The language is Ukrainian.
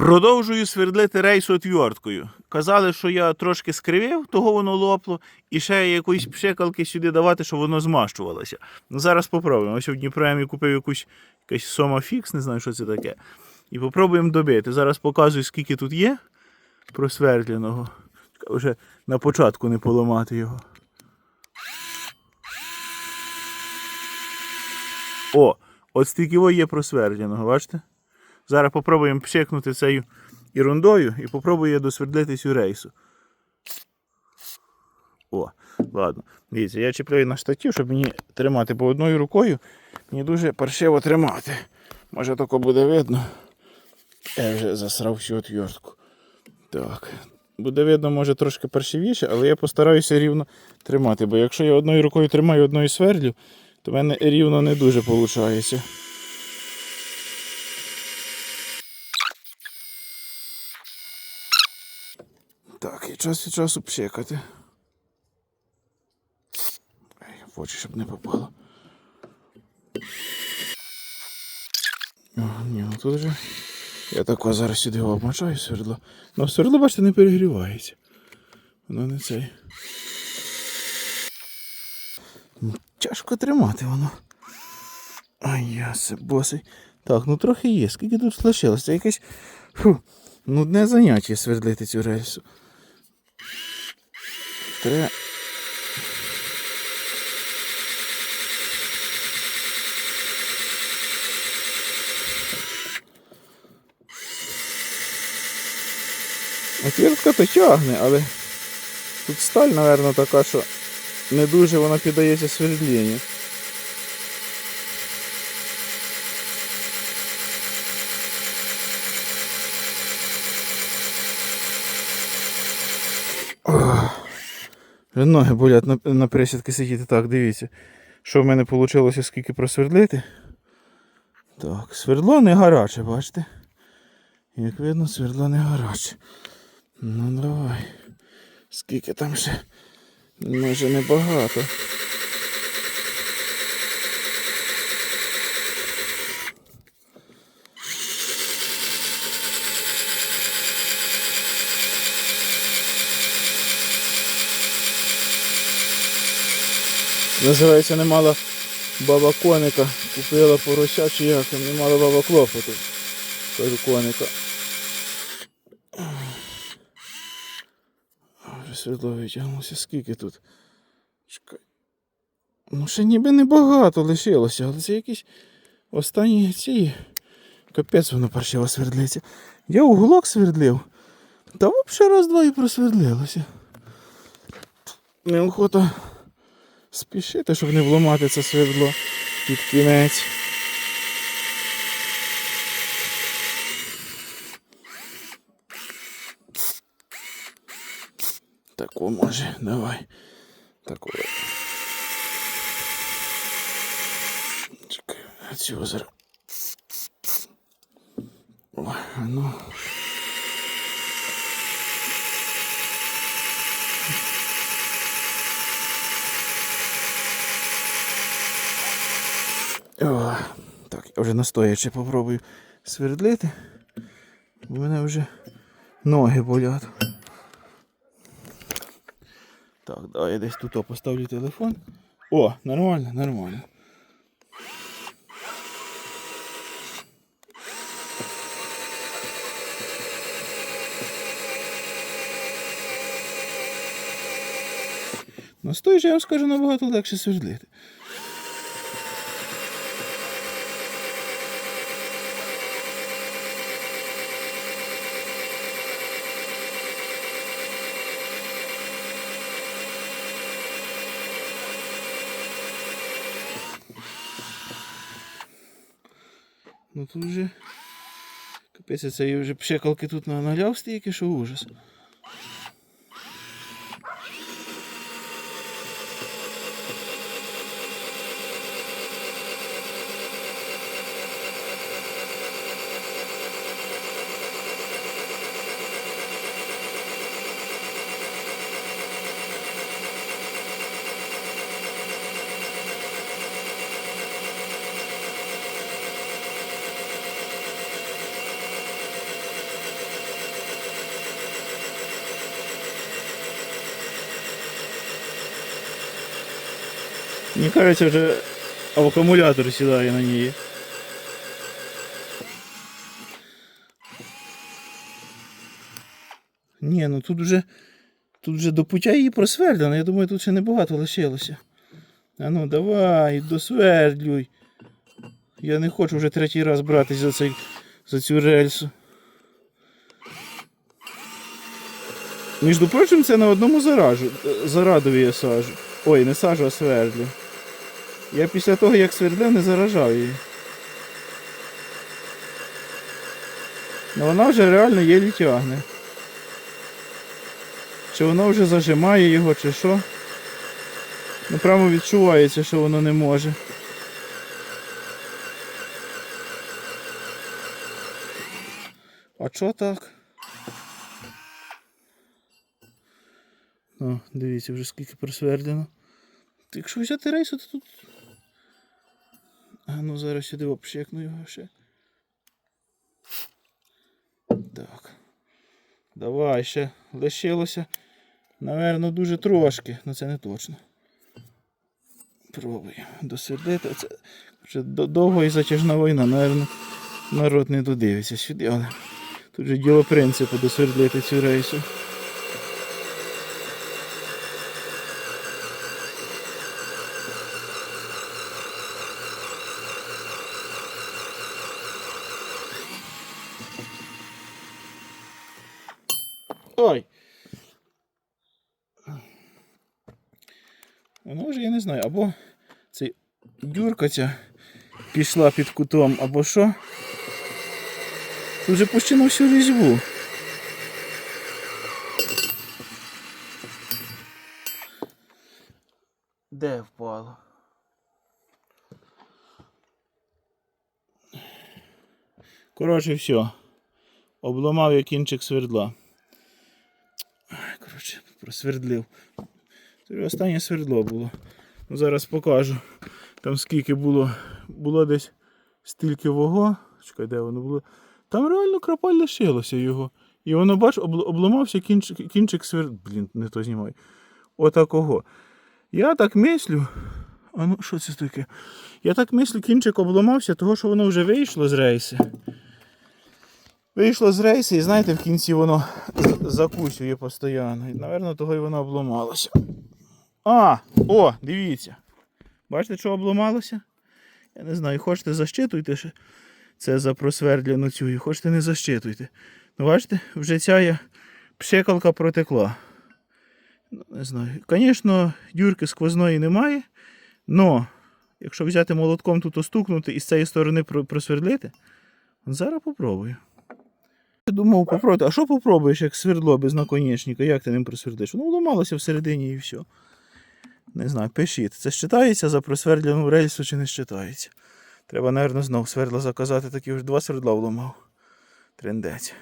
Продовжую свердлити рейс отвірткою. Казали, що я трошки скривив, того воно лопло, і ще якоїсь пшикалки сюди давати, щоб воно змащувалося. Ну, зараз попробуємо. Ось в Дніпремі купив якусь якась сома фікс, не знаю, що це таке. І попробуємо добити. Зараз показую, скільки тут є просвердленого. Вже на початку не поламати його. О, от стільки є просвердленого, бачите? Зараз попробуємо пшикнути цією ерундою і попробую досвердлити цю рейсу. О, ладно. Дивіться, я чіпляю на штатів, щоб мені тримати, бо одною рукою мені дуже паршиво тримати. Може тако буде видно. Я вже засрав всю отвертку. Так. Буде видно, може трошки паршивіше, але я постараюся рівно тримати, бо якщо я одною рукою тримаю одною сверлю, то в мене рівно не дуже виходить. Так, і час від часу пшикати. Ей, в очі, щоб не попало. О, ні, ну тут вже. Я тако зараз сюди його обмочаю свердло. Ну, свердло, бачите, не перегрівається. Воно не цей. Тяжко тримати воно. Ай, я се босий. Так, ну трохи є. Скільки тут лишилось? Це якесь. Фу, нудне заняття свердлити цю рельсу. Треба. Отвертка то тягне, але тут сталь, мабуть, така, що не дуже вона піддається свердленню. Ноги болять на, на присідки сидіти. Так, дивіться, що в мене вийшло, скільки просвердлити. Так, свердло не гаряче, бачите? Як видно, свердло не гаряче. Ну давай. Скільки там ще? Може небагато. Називається не мала баба коника. Купила порося чи як, не мала баба клопоту. Кажу коника. Вже світло витягнулося. Скільки тут? Чекай. Ну ще ніби небагато лишилося, але це якісь останні ці. Капець воно паршиво свердлиться. Я уголок свердлив. Та взагалі раз-два і просвердлилося. Неохота спішити, щоб не вламати це свердло під кінець. Тако може, давай. Тако. Чекай, цього зараз. А ну. О, так, я вже настоячи попробую свердлити. У мене вже ноги болять. Так, давай я десь тут поставлю телефон. О, нормально, нормально. Ну, з я вам скажу, набагато легше свердлити. Ну тут вже. Капець, це я вже пшикалки тут на- наляв стільки, що ужас. Мені кажеться, вже акумулятор сідає на ній. Ні, ну тут вже, тут вже до пуття її просвердлено. Я думаю, тут ще небагато лишилося. А ну давай, досвердлюй. Я не хочу вже третій раз братись за, цей, за цю рельсу. Між прочим, це на одному заражу, зарадові я сажу. Ой, не сажу, а свердлю. Я після того, як свердлив, не заражав її. Ну вона вже реально єлі тягне. Чи воно вже зажимає його, чи що. Ну прямо відчувається, що воно не може. А чо так? О, дивіться, вже скільки просвердлено. Та Якщо взяти рейсу, то тут. А ну зараз сюди обшекну його ще. Так. Давай ще лишилося. Наверно, дуже трошки, але це не точно. Пробуємо досердити. Це вже до- довга і затяжна війна, наверно, народ не додивиться сюди, але тут же діло принципу досвердлити цю рейсу. Ой! Воно вже я не знаю, або цей дюрка ця пішла під кутом, або що. Тут вже почти всю різьбу. Де впало? Коротше, все. Обламав я кінчик свердла. Просвердлив. Це останнє свердло було. Ну, зараз покажу. Там скільки було. Було десь стільки вого. Чекай, де воно було? Там реально крапаль лишилося його. І воно, бач, обламався кінчик, кінчик сверд... Блін, не то знімай. Отакого. Я так мислю. А ну, що це таке? Я так мислю, кінчик обламався, того що воно вже вийшло з рейси. Вийшло з рейси, і знаєте, в кінці воно закусює постійно. І, напевно, того і воно обламалося. А, о, дивіться. Бачите, що обламалося? Я не знаю, хочете защитуйте це за просвердляну цю, хочете не защитуйте. Ну, бачите, вже ця пшикалка протекла. Ну, не знаю. Звісно, дюрки сквозної немає, але якщо взяти молотком тут остукнути і з цієї сторони просвердлити, зараз попробую. Я думав попробувати. А що попробуєш, як свердло без наконечника? Як ти ним просвердиш? Воно ламалося всередині і все. Не знаю, пишіть. Це считається за просвердлену рельсу чи не считається? Треба, мабуть, знов свердла заказати, такі вже два свердла вламав. Трендець.